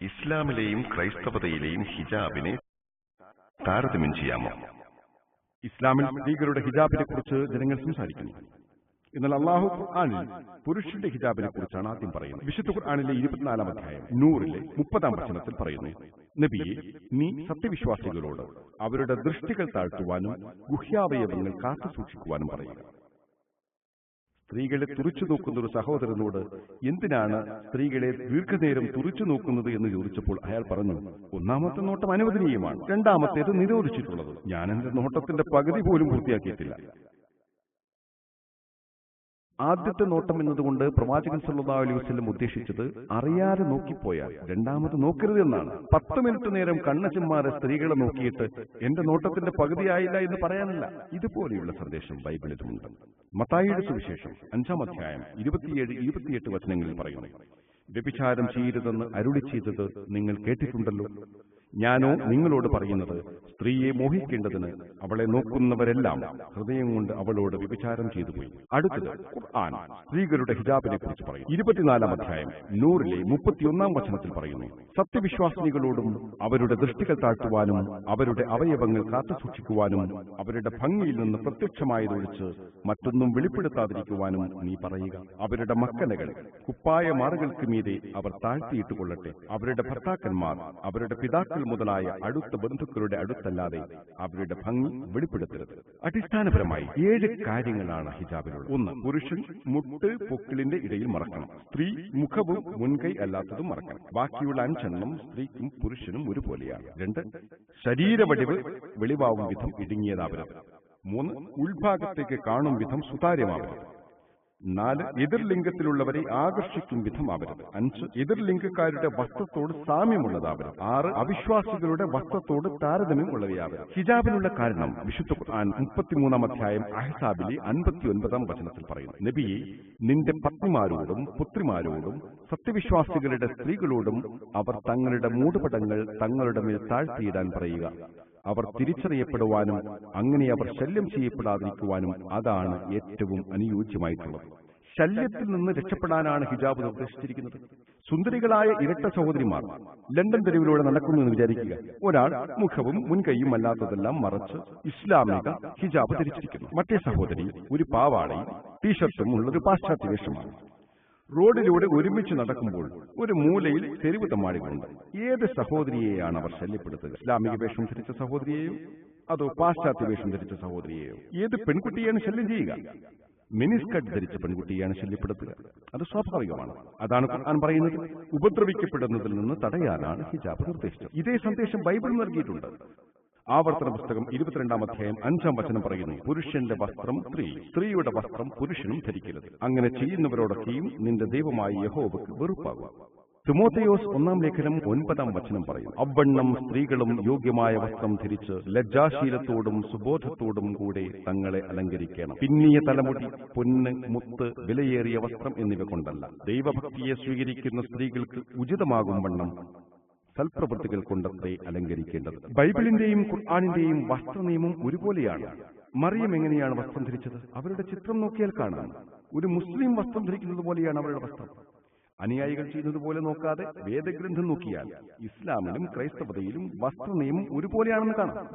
ഇസ്ലാമിലെയും ക്രൈസ്തവതയിലെയും ഹിജാബിനെ താരതമ്യം ചെയ്യാമോ? ഇസ്ലാമിൽ സ്ത്രീകളുടെ ഹിജാബിനെ കുറിച്ച് ജനങ്ങൾ സംസാരിക്കുന്നു. എന്നാൽ അള്ളാഹു ഖുർആാനിൽ പുരുഷന്റെ ഹിജാബിനെ കുറിച്ചാണ് ആദ്യം പറയുന്നത്. വിശുദ്ധ ഖുർആാനിലെ ഇരുപത്തിനാലാം അധ്യായം നൂറിലെ മുപ്പതാം വചനത്തിൽ പറയുന്നു നബിയെ നീ സത്യവിശ്വാസികളോട് അവരുടെ ദൃഷ്ടികൾ താഴ്ത്തുവാനും ഗുഹ്യാവയവങ്ങൾ കാത്തു സൂക്ഷിക്കുവാനും പറയുക. സ്ത്രീകളെ തുറിച്ചു നോക്കുന്ന ഒരു സഹോദരനോട് എന്തിനാണ് സ്ത്രീകളെ ദീർഘനേരം തുറിച്ചു നോക്കുന്നത് എന്ന് ചോദിച്ചപ്പോൾ അയാൾ പറഞ്ഞു ഒന്നാമത്തെ നോട്ടം അനുവദനീയമാണ്. രണ്ടാമത്തേത് നിരോധിച്ചിട്ടുള്ളത്. ഞാൻ എന്റെ നോട്ടത്തിന്റെ പകുതി പോലും പൂർത്തിയാക്കിയിട്ടില്ല. ആദ്യത്തെ നോട്ടം എന്നതുകൊണ്ട് പ്രവാചകൻ സല്ലാ അലൈഹി വസ്ലം ഉദ്ദേശിച്ചത് അറിയാതെ നോക്കിപ്പോയാൽ രണ്ടാമത് നോക്കരുത് എന്നാണ്. പത്ത് മിനിറ്റ് നേരം കണ്ണച്ചന്മാരെ സ്ത്രീകളെ നോക്കിയിട്ട് എന്റെ നോട്ടത്തിന്റെ പകുതിയായില്ല എന്ന് പറയാനല്ല. ഇതുപോലെയുള്ള സന്ദേശം ബൈബിളിലുമുണ്ട്. മത്തായിയുടെ സുവിശേഷം അഞ്ചാം അധ്യായം ഇരുപത്തിയേഴ് ഇരുപത്തിയെട്ട് വചനങ്ങളിൽ പറയുന്നു. വ്യഭിചാരം ചെയ്യരുതെന്ന് അരുളി ചെയ്തത് നിങ്ങൾ കേട്ടിട്ടുണ്ടല്ലോ. ഞാനോ നിങ്ങളോട് പറയുന്നത് സ്ത്രീയെ മോഹിക്കേണ്ടതിന് അവളെ നോക്കുന്നവരെല്ലാം ഹൃദയം കൊണ്ട് അവളോട് വ്യഭിചാരം ചെയ്തു. പോയി അടുത്തത് ഖുർആൻ. സ്ത്രീകളുടെ ഹിജാബിനെ കുറിച്ച് പറയും. ഇരുപത്തിനാലാം അധ്യായം നൂറിലെ മുപ്പത്തിയൊന്നാം വചനത്തിൽ പറയുന്നു. സത്യവിശ്വാസിനികളോടും അവരുടെ ദൃഷ്ടികൾ താഴ്ത്തുവാനും അവരുടെ അവയവങ്ങൾ കാത്തുസൂക്ഷിക്കുവാനും അവരുടെ ഭംഗിയിൽ നിന്ന് പ്രത്യക്ഷമായതൊഴിച്ച് മറ്റൊന്നും വെളിപ്പെടുത്താതിരിക്കുവാനും നീ പറയുക. അവരുടെ മക്കനകൾ കുപ്പായ മാറുകൾക്ക് മീതെ അവർ താഴ്ത്തിയിട്ട് കൊള്ളട്ടെ അവരുടെ ഭർത്താക്കന്മാർ അവരുടെ പിതാക്കൾ മുതലായ അടുത്ത ബന്ധുക്കളുടെ അടുത്തല്ലാതെ അവരുടെ ഭംഗി വെളിപ്പെടുത്തരുത്. അടിസ്ഥാനപരമായി ഏഴ് കാര്യങ്ങളാണ് ഹിജാബിലുള്ളത്. ഒന്ന് പുരുഷൻ മുട്ട് പൊക്കിളിന്റെ ഇടയിൽ മറക്കണം. സ്ത്രീ മുഖവും മുൻകൈ അല്ലാത്തതും മറക്കണം. ബാക്കിയുള്ള അഞ്ചെണ്ണം സ്ത്രീക്കും പുരുഷനും ഒരുപോലെയാണ്. രണ്ട് ശരീരവടിവ് വെളിവാവും വിധം ഇടുങ്ങിയതാവരുത്. മൂന്ന് ഉൾഭാഗത്തേക്ക് കാണും വിധം സുതാര്യമാവരുത്. നാല് എതിർലിംഗത്തിലുള്ളവരെ ആകർഷിക്കും വിധമാവരുത്. അഞ്ച് എതിർലിംഗക്കാരുടെ വസ്ത്രത്തോട് സാമ്യമുള്ളതാവരുത്. ആറ് അവിശ്വാസികളുടെ വസ്ത്രത്തോട് താരതമ്യം ഉള്ളവയാവരുത് ഹിജാബിനുള്ള കാരണം വിശുദ്ധ ഖുർആൻ മുപ്പത്തിമൂന്നാം അധ്യായം അഹ്സാബിലെ അൻപത്തിയൊൻപതാം വചനത്തിൽ പറയുന്നു. നബിയെ നിന്റെ പത്നിമാരോടും പുത്രിമാരോടും സത്യവിശ്വാസികളുടെ സ്ത്രീകളോടും അവർ തങ്ങളുടെ മൂടുപടങ്ങൾ തങ്ങളുടെ മേൽ താഴ്ത്തിയിടാൻ പറയുക. അവർ തിരിച്ചറിയപ്പെടുവാനും അങ്ങനെ അവർ ശല്യം ചെയ്യപ്പെടാതിരിക്കുവാനും അതാണ് ഏറ്റവും അനുയോജ്യമായിട്ടുള്ളത്. ശല്യത്തിൽ നിന്ന് രക്ഷപ്പെടാനാണ് ഹിജാബ് നിർദ്ദേശിച്ചിരിക്കുന്നത്. സുന്ദരികളായ ഇരട്ട സഹോദരിമാർ ലണ്ടൻ തെരുവിലൂടെ നടക്കുന്നു എന്ന് വിചാരിക്കുക. ഒരാൾ മുഖവും മുൻകൈയും അല്ലാത്തതെല്ലാം മറച്ച് ഇസ്ലാമിക ഹിജാബ് ധരിച്ചിരിക്കുന്നു. മറ്റേ സഹോദരി ഒരു പാവാടയും ടീഷർട്ടും ഉള്ളൊരു പാശ്ചാത്യ വേഷമാണ്. റോഡിലൂടെ ഒരുമിച്ച് നടക്കുമ്പോൾ ഒരു മൂലയിൽ തെരുവ് തമ്മാടികളുണ്ട്. ഏത് സഹോദരിയെയാണ് അവർ ശല്യപ്പെടുത്തുക? ഇസ്ലാമിക വേഷം ധരിച്ച സഹോദരിയെയോ? അതോ പാശ്ചാത്യ വേഷം ധരിച്ച സഹോദരിയെയോ? ഏത് പെൺകുട്ടിയാണ് ശല്യം ചെയ്യുക? മിനിസ്കട്ട് ധരിച്ച പെൺകുട്ടിയാണ് ശല്യപ്പെടുത്തുക. അത് സ്വാഭാവികമാണ്. അതാണ് ഖുർആൻ പറയുന്നത്. ഉപദ്രവിക്കപ്പെടുന്നതിൽ നിന്ന് തടയാനാണ് ഹിജാബ് നിർദ്ദേശിച്ചത്. ഇതേ സന്ദേശം ബൈബിൾ നൽകിയിട്ടുണ്ട്. ആവർത്തന പുസ്തകം ഇരുപത്തിരണ്ടാം അധ്യായം അഞ്ചാം വചനം പറയുന്നു. പുരുഷന്റെ വസ്ത്രം സ്ത്രീ. സ്ത്രീയുടെ വസ്ത്രം പുരുഷനും ധരിക്കരുത്. അങ്ങനെ ചെയ്യുന്നവരോടൊക്കെയും നിന്റെ ദൈവമായ യഹോബക്ക് വെറുപ്പാകും തിമോത്തയോസ് ഒന്നാം ലേഖനം ഒൻപതാം വചനം പറയും അവണ്ണം സ്ത്രീകളും യോഗ്യമായ വസ്ത്രം ധരിച്ച് ലജ്ജാശീലത്തോടും സുബോധത്തോടും കൂടെ തങ്ങളെ അലങ്കരിക്കണം. പിന്നിയ തലമുടി പൊന്ന് മുത്ത് വിലയേറിയ വസ്ത്രം എന്നിവ കൊണ്ടല്ല. ദൈവഭക്തിയെ സ്വീകരിക്കുന്ന സ്ത്രീകൾക്ക് ഉചിതമാകും വണ്ണം. സൽപ്രവൃത്തികൾ കൊണ്ടത്തെ അലങ്കരിക്കേണ്ടത്. ബൈബിളിന്റെയും ഖുർആാനിന്റെയും വസ്ത്രനിയമം ഒരുപോലെയാണ്. മറിയം എങ്ങനെയാണ് വസ്ത്രം ധരിച്ചത്? അവരുടെ ചിത്രം നോക്കിയാൽ കാണാം. ഒരു മുസ്ലിം വസ്ത്രം ധരിക്കുന്നത് പോലെയാണ് അവരുടെ വസ്ത്രം. അനുയായികൾ ചെയ്യുന്നത് പോലെ നോക്കാതെ വേദഗ്രന്ഥം നോക്കിയാൽ ഇസ്ലാമിലും ക്രൈസ്തവതയിലും വസ്ത്രനിയമം ഒരുപോലെയാണെന്ന് കാണാം.